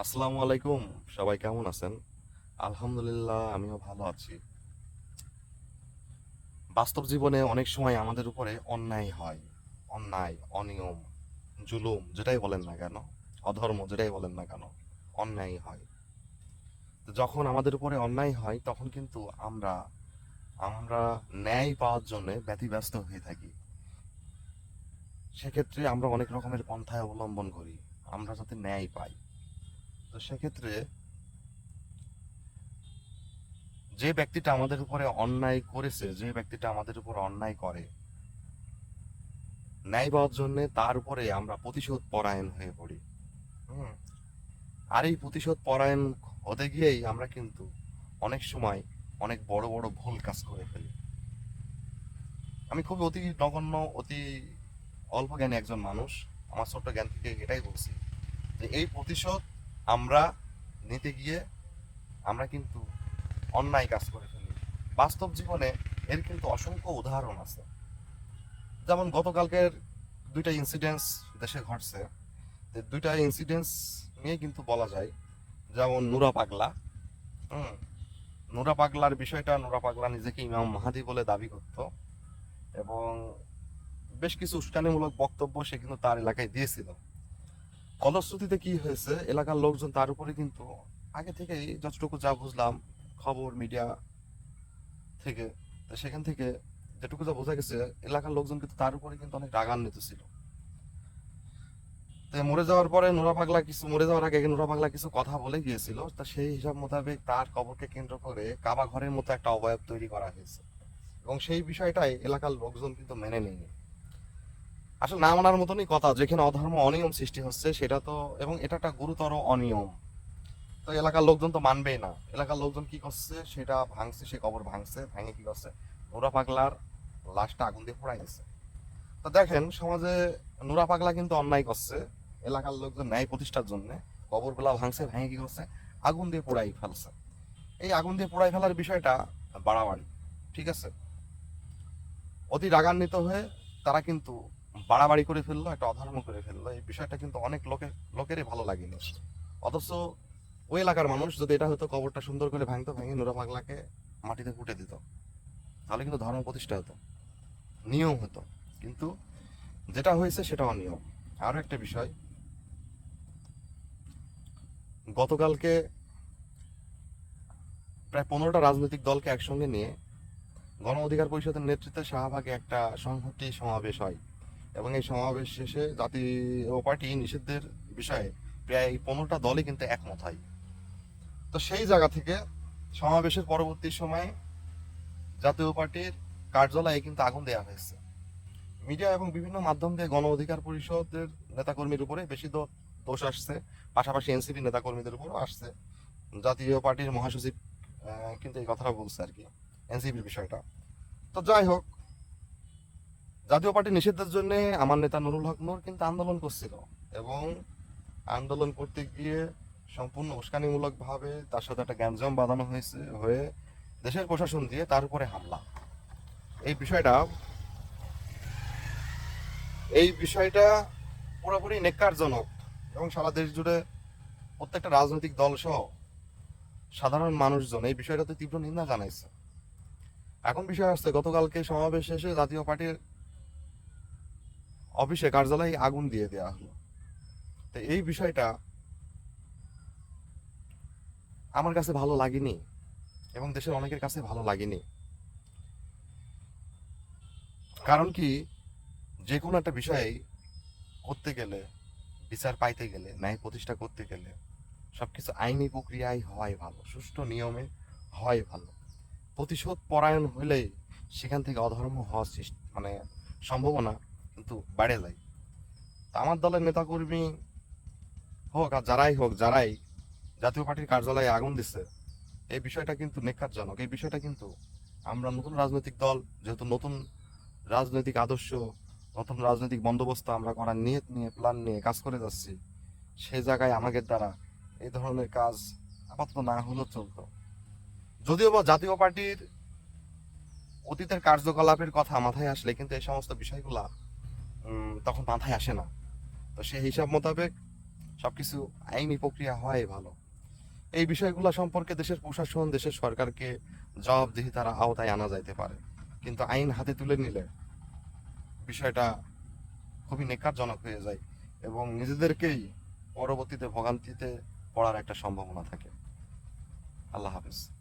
আসসালামু আলাইকুম। সবাই কেমন আছেন? আলহামদুলিল্লাহ, আমিও ভালো আছি। বাস্তব জীবনে অনেক সময় আমাদের উপরে অন্যায় হয়। অন্যায়, অনিয়ম, জুলুম, যেটাই বলেন না কেন, অধর্ম, যেটাই বলেন না কেন, অন্যায় হয়। যখন আমাদের উপরে অন্যায় হয়, তখন কিন্তু আমরা আমরা ন্যায় পাওয়ার জন্য ব্যতিব্যস্ত হয়ে থাকি। সেক্ষেত্রে আমরা অনেক রকমের পন্থায় অবলম্বন করি। আমরা যাতে ন্যায় পাই। তো সেক্ষেত্রে যে ব্যক্তিটা আমাদের উপরে অন্যায় করেছে, যে ব্যক্তিটা আমাদের উপর অন্যায় করে, ন্যায় পাওয়ার জন্য তার উপরে আমরা প্রতিশোধ পরায়ণ হয়ে পড়ি। আর এই প্রতিশোধ পরায়ণ হতে গিয়েই আমরা কিন্তু অনেক সময় অনেক বড় বড় ভুল কাজ করে ফেলি। আমি খুব অতি নগণ্য, অতি অল্প জ্ঞানী একজন মানুষ। আমার ছোট্ট জ্ঞান থেকে এটাই বলছি যে এই প্রতিশোধ আমরা নিতে গিয়ে আমরা কিন্তু অন্যায় কাজ করে ফেলি। বাস্তব জীবনে এর কিন্তু অসংখ্য উদাহরণ আছে। যেমন গতকালকের দুইটা ইনসিডেন্টস দেশে ঘটছে। দুইটা ইনসিডেন্টস নিয়ে কিন্তু বলা যায়, যেমন নুরা পাগলা। হুম, নুরা পাগলার বিষয়টা নুরা পাগলা নিজেকে ইমাম মাহাদি বলে দাবি করত এবং বেশ কিছু উস্কানিমূলক বক্তব্য সে কিন্তু তার এলাকায় দিয়েছিল। ফলশ্রুতিতে কি হয়েছে, এলাকার লোকজন তার উপরে কিন্তু আগে থেকেই যতটুকু যা বুঝলাম খবর মিডিয়া থেকে, তো সেখান থেকে যেটুকু যা বোঝা গেছে, এলাকার লোকজন কিন্তু তার উপরে কিন্তু অনেক রাগান্বিত ছিল। তো মরে যাওয়ার পরে নোরা পাগলা কিছু, মরে যাওয়ার আগে নোরা পাগলা কিছু কথা বলে গিয়েছিল, তা সেই হিসাব মোতাবেক তার কবরকে কেন্দ্র করে কাবা ঘরের মতো একটা অবয়ব তৈরি করা হয়েছে। এবং সেই বিষয়টাই এলাকার লোকজন কিন্তু মেনে নেয়নি। আসলে না মানার মতনই কথা, যেখানে অধর্ম অনিয়ম সৃষ্টি হচ্ছে, সেটা তো, এবং এটা একটা গুরুতর অনিয়ম। তো এলাকার লোকজন তো মানবেই না। এলাকার লোকজন কি করছে, সেটা ভাঙছে, সে কবর ভাঙছে, ভাঙে কি করছে? নোরা পাগলার লাশটা আগুন দিয়ে পোড়াই দিচ্ছে তো দেখেন, সমাজে নোরা পাগলা কিন্তু অন্যায় করছে। এলাকার লোকজন ন্যায় প্রতিষ্ঠার জন্য কবরগুলা ভাঙছে, ভেঙে কি করছে? আগুন দিয়ে পোড়াই ফেলছে। এই আগুন দিয়ে পোড়াই ফেলার বিষয়টা বাড়াবাড়ি, ঠিক আছে? অতি রাগান্বিত হয়ে তারা কিন্তু বাড়াবাড়ি করে ফেলল, একটা অধর্ম করে ফেলল। এই বিষয়টা কিন্তু অনেক লোকের লোকেরই ভালো লাগেনি। অথচ ওই এলাকার মানুষ যদি এটা হতো, কবরটা সুন্দর করে ভাঙতো, ভেঙে নুরা পাগলাকে মাটিতে পুঁটে দিত। তাহলে কিন্তু ধর্ম প্রতিষ্ঠা হতো, নিয়ম হতো। কিন্তু যেটা হয়েছে সেটা অনিয়ম। আরও একটা বিষয়, গতকালকে প্রায় পনেরোটা রাজনৈতিক দলকে একসঙ্গে নিয়ে গণ অধিকার পরিষদের নেতৃত্বে শাহবাগে একটা সংহতি সমাবেশ হয়। এবং এই সমাবেশ শেষে জাতীয় পার্টি নিষিদ্ধের বিষয়ে প্রায় পনেরোটা দলই কিন্তু একমত হয়। তো সেই জায়গা থেকে সমাবেশের পরবর্তী সময়ে জাতীয় পার্টির কার্যালয়ে কিন্তু আগুন দেওয়া হয়েছে। মিডিয়া এবং বিভিন্ন মাধ্যম দিয়ে গণ অধিকার পরিষদের নেতাকর্মীর উপরে বেশি দোষ আসছে। পাশাপাশি এনসিপি নেতাকর্মীদের উপরও আসছে। জাতীয় পার্টির মহাসচিব কিন্তু এই কথাটা বলছে আর কি, এনসিপির বিষয়টা। তো যাই হোক জাতীয় পার্টি নিষিদ্ধের জন্য আমার নেতা নুরুল হক নূর কিন্তু আন্দোলন করছিল এবং আন্দোলন করতে গিয়ে সম্পূর্ণ উস্কানিমূলক ভাবে তার সাথে একটা গ্যাঞ্জাম বাঁধানো হয়েছে, হয়ে দেশের প্রশাসন দিয়ে তার উপরে হামলা। এই বিষয়টা এই বিষয়টা পুরোপুরি নেককারজনক এবং সারা দেশ জুড়ে প্রত্যেকটা রাজনৈতিক দল সহ সাধারণ মানুষজন এই বিষয়টাতে তীব্র নিন্দা জানাইছে। এখন বিষয় আসছে, গতকালকে সমাবেশ শেষে জাতীয় পার্টির অফিসে কার্যালয়ে আগুন দিয়ে হলো। তো এই বিষয়টা আমার কাছে ভালো লাগেনি এবং দেশের অনেকের কাছে ভালো লাগেনি। কারণ কি, যে কোনো একটা বিষয়ে করতে গেলে, বিচার পাইতে গেলে, ন্যায় প্রতিষ্ঠা করতে গেলে, সবকিছু আইনি প্রক্রিয়ায় হয় ভালো, সুষ্ঠু নিয়মে হয় ভালো। প্রতিশোধ পরায়ণ হলেই সেখান থেকে অধর্ম হওয়ার মানে সম্ভাবনা কিন্তু বেড়ে যায়। আমার দলের নেতাকর্মী হোক আর যারাই হোক, যারাই জাতীয় পার্টির কার্যালয়ে আগুন দিচ্ছে, এই বিষয়টা কিন্তু নেকারজনক এই বিষয়টা কিন্তু আমরা নতুন রাজনৈতিক দল, যেহেতু নতুন রাজনৈতিক আদর্শ, নতুন রাজনৈতিক বন্দোবস্ত আমরা করার নিয়ত নিয়ে প্ল্যান নিয়ে কাজ করে যাচ্ছি সেই জায়গায় আমাদের দ্বারা এই ধরনের কাজ আপাতত না হলেও চলতো। যদিও বা জাতীয় পার্টির অতীতের কার্যকলাপের কথা মাথায় আসলে, কিন্তু এই সমস্ত বিষয়গুলা তখন মাথায় আসে না। তো সেই হিসাব মোতাবেক সবকিছু আইনি প্রক্রিয়া হয় ভালো। এই বিষয়গুলো সম্পর্কে দেশের প্রশাসন, দেশের সরকারকে জবাবদিহি তারা আওতায় আনা যাইতে পারে। কিন্তু আইন হাতে তুলে নিলে বিষয়টা খুবই নেকারজনক হয়ে যায় এবং নিজেদেরকেই পরবর্তীতে ভোগান্তিতে পড়ার একটা সম্ভাবনা থাকে। আল্লাহ হাফেজ।